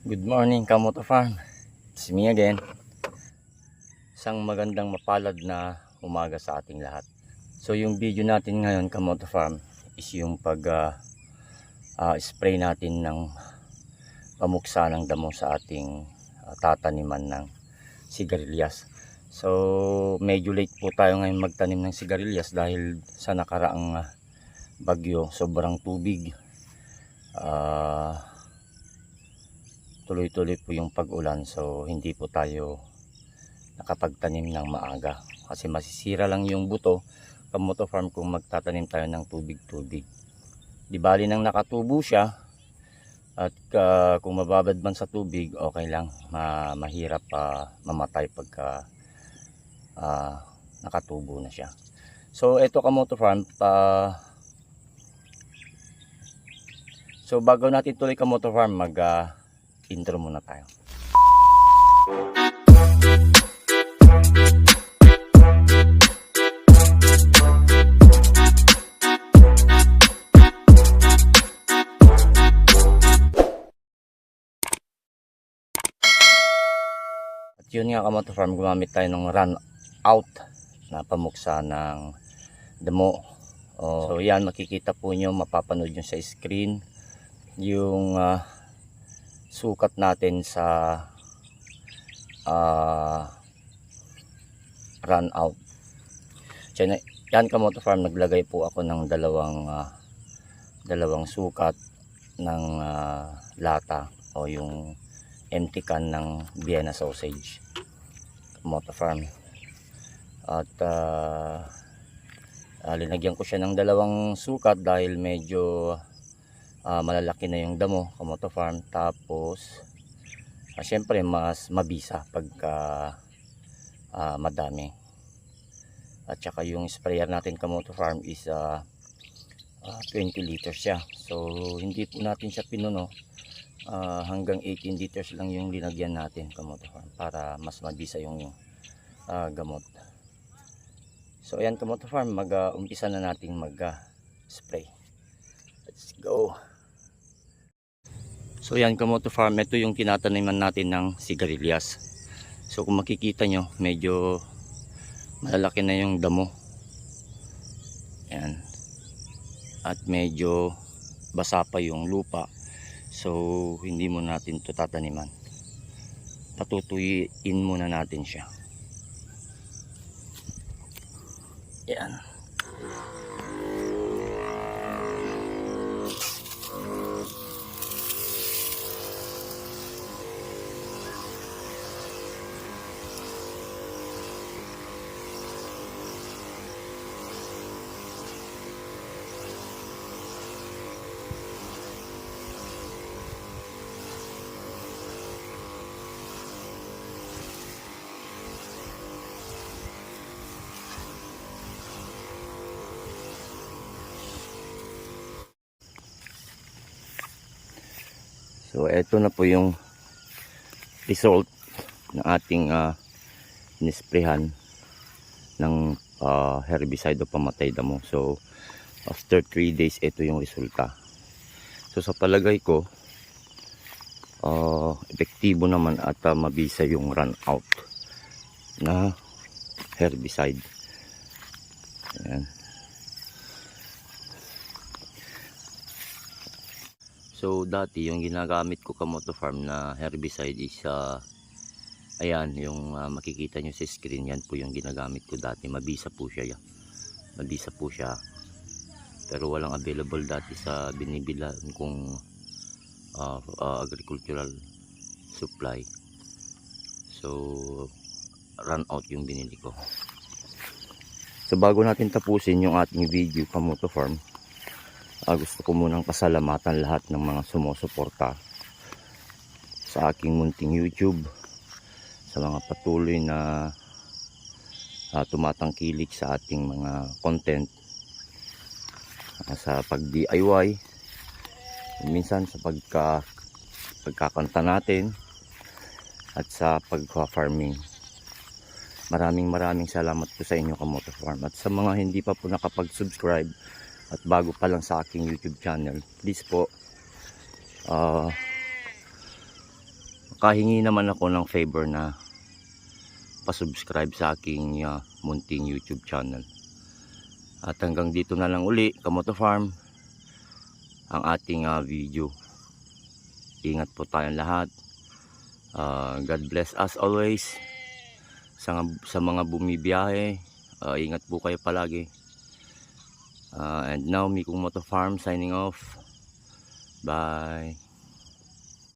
Good morning, Kamoto Farm. It's me again. Isang magandang mapalad na umaga sa ating lahat. So yung video natin ngayon, Kamoto Farm, is yung pag ah, ah, spray natin ng pamuksa ng damo sa ating ah, tataniman ng sigarilyas. So medyo late po tayo ngayon magtanim ng sigarilyas dahil sa nakaraang ah, bagyo, sobrang tubig. Ah tuloy-tuloy po yung pag-ulan so hindi po tayo nakapagtanim ng maaga. Kasi masisira lang yung buto. Kamoto farm kung magtatanim tayo ng tubig-tubig. Di bali nang nakatubo siya at ah, kung mababad man sa tubig okay lang. Ma- mahirap pa mamatay pagka ah, nakatubo na siya. So eto kamoto farm pa so bago natin tuloy kamoto farm mag ah, intro muna tayo. At yun nga kamoto farm, gumamit tayo ng run out na pamuksa ng damo. Oh, so yan, makikita po nyo, mapapanood nyo sa screen yung ah, sukat natin sa ah, run out. Yan, yan kamoto farm naglagay po ako ng dalawang ah, dalawang sukat ng ah, lata o yung empty can ng Vienna sausage. Kamoto farm. At ah, linagyan ko siya ng dalawang sukat dahil medyo ah, malalaki na yung damo kamoto farm. Tapos ah, syempre mas mabisa pagka ah, madami. At saka yung sprayer natin kamoto farm is ah, ah, 20 liters siya. So hindi po natin siya pinuno. Ah, hanggang 18 liters lang yung linagyan natin kamoto farm para mas mabisa yung ah, gamot. So ayan kamoto farm mag ah, umpisa na nating mag ah, spray. Let's go So yan Kamoto Farm, ito yung tinataniman natin ng sigarilyas. So kung makikita nyo, medyo malalaki na yung damo. Yan. At medyo basa pa yung lupa. So hindi mo natin to tataniman. Patutuyin muna natin siya. Yan. So eto na po yung result ng ating uh, nisprehan ng ah, herbicide o pamatay damo. So after 3 days ito yung resulta. So sa palagay ko ah, epektibo naman at ah, mabisa yung run out na herbicide. Ayan. So dati yung ginagamit ko kamoto farm na herbicide is ah, ayan yung ah, makikita nyo sa screen yan po yung ginagamit ko dati. Mabisa po siya yan. mabisa po siya. Pero walang available dati sa binibilan kong ah, ah, agricultural supply. So run out yung binili ko. So bago natin tapusin yung ating video kamoto farm Ah, gusto ko munang pasalamatan lahat ng mga sumusuporta sa aking munting YouTube sa mga patuloy na ah, tumatangkilik sa ating mga content ah, sa pag DIY minsan sa pagka pagkakanta natin at sa pagka-farming maraming maraming salamat po sa inyo kamoto farm. At sa mga hindi pa po nakapag-subscribe at bago pa lang sa aking YouTube channel, please po uh, Kahingi naman ako ng favor na pasubscribe sa aking ah, munting YouTube channel. At hanggang dito na lang uli, Kamoto Farm, ang ating ah, video. Ingat po tayong lahat. Ah, God bless us always. Sa, sa mga bumibiyahe, ah, ingat po kayo palagi. Ah, and now, Mikong Moto Farm signing off. Bye.